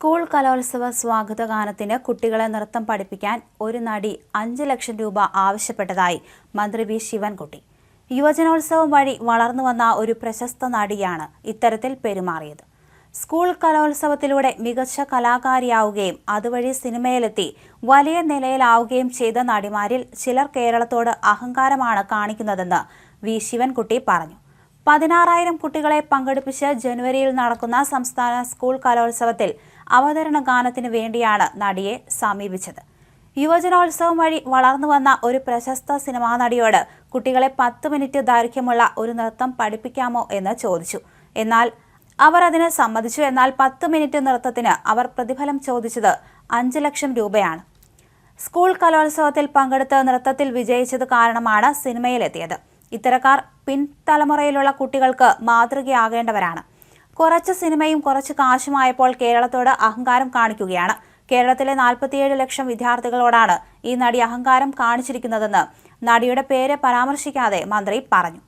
School കലോത്സവ സ്വാഗത ഗാനത്തിന് കുട്ടികളെ നൃത്തം പഠിപ്പിക്കാൻ ഒരു നടി അഞ്ച് ലക്ഷം രൂപ ആവശ്യപ്പെട്ടതായി മന്ത്രി വി ശിവൻകുട്ടി. യുവജനോത്സവം വഴി വളർന്നു വന്ന ഒരു പ്രശസ്ത നടിയാണ് ഇത്തരത്തിൽ പെരുമാറിയത്. സ്കൂൾ കലോത്സവത്തിലൂടെ മികച്ച കലാകാരിയാവുകയും അതുവഴി സിനിമയിലെത്തി വലിയ നിലയിലാവുകയും ചെയ്ത നടിമാരിൽ ചിലർ കേരളത്തോട് അഹങ്കാരമാണ് കാണിക്കുന്നതെന്ന് വി ശിവൻകുട്ടി പറഞ്ഞു. പതിനാറായിരം കുട്ടികളെ പങ്കെടുപ്പിച്ച് ജനുവരിയിൽ നടക്കുന്ന സംസ്ഥാന സ്കൂൾ കലോത്സവത്തിൽ അവതരണ ഗാനത്തിന് വേണ്ടിയാണ് നടിയെ സമീപിച്ചത്. യുവജനോത്സവം വഴി വളർന്നു വന്ന ഒരു പ്രശസ്ത സിനിമാ നടിയോട് കുട്ടികളെ പത്ത് മിനിറ്റ് ദൈർഘ്യമുള്ള ഒരു നൃത്തം പഠിപ്പിക്കാമോ എന്ന് ചോദിച്ചു. എന്നാൽ അവർ അതിന് സമ്മതിച്ചു. എന്നാൽ പത്ത് മിനിറ്റ് നൃത്തത്തിന് അവർ പ്രതിഫലം ചോദിച്ചത് അഞ്ച് ലക്ഷം രൂപയാണ്. സ്കൂൾ കലോത്സവത്തിൽ പങ്കെടുത്ത് നൃത്തത്തിൽ വിജയിച്ചത് കാരണമാണ് സിനിമയിലെത്തിയത്. ഇത്തരക്കാർ പിൻതലമുറയിലുള്ള കുട്ടികൾക്ക് മാതൃകയാകേണ്ടവരാണ്. കുറച്ച് സിനിമയും കുറച്ച് കാശുമായപ്പോൾ കേരളത്തോട് അഹങ്കാരം കാണിക്കുകയാണ്. കേരളത്തിലെ നാൽപ്പത്തിയേഴ് ലക്ഷം വിദ്യാർത്ഥികളോടാണ് ഈ നടി അഹങ്കാരം കാണിച്ചിരിക്കുന്നതെന്ന് നടിയുടെ പേര് പരാമർശിക്കാതെ മന്ത്രി പറഞ്ഞു.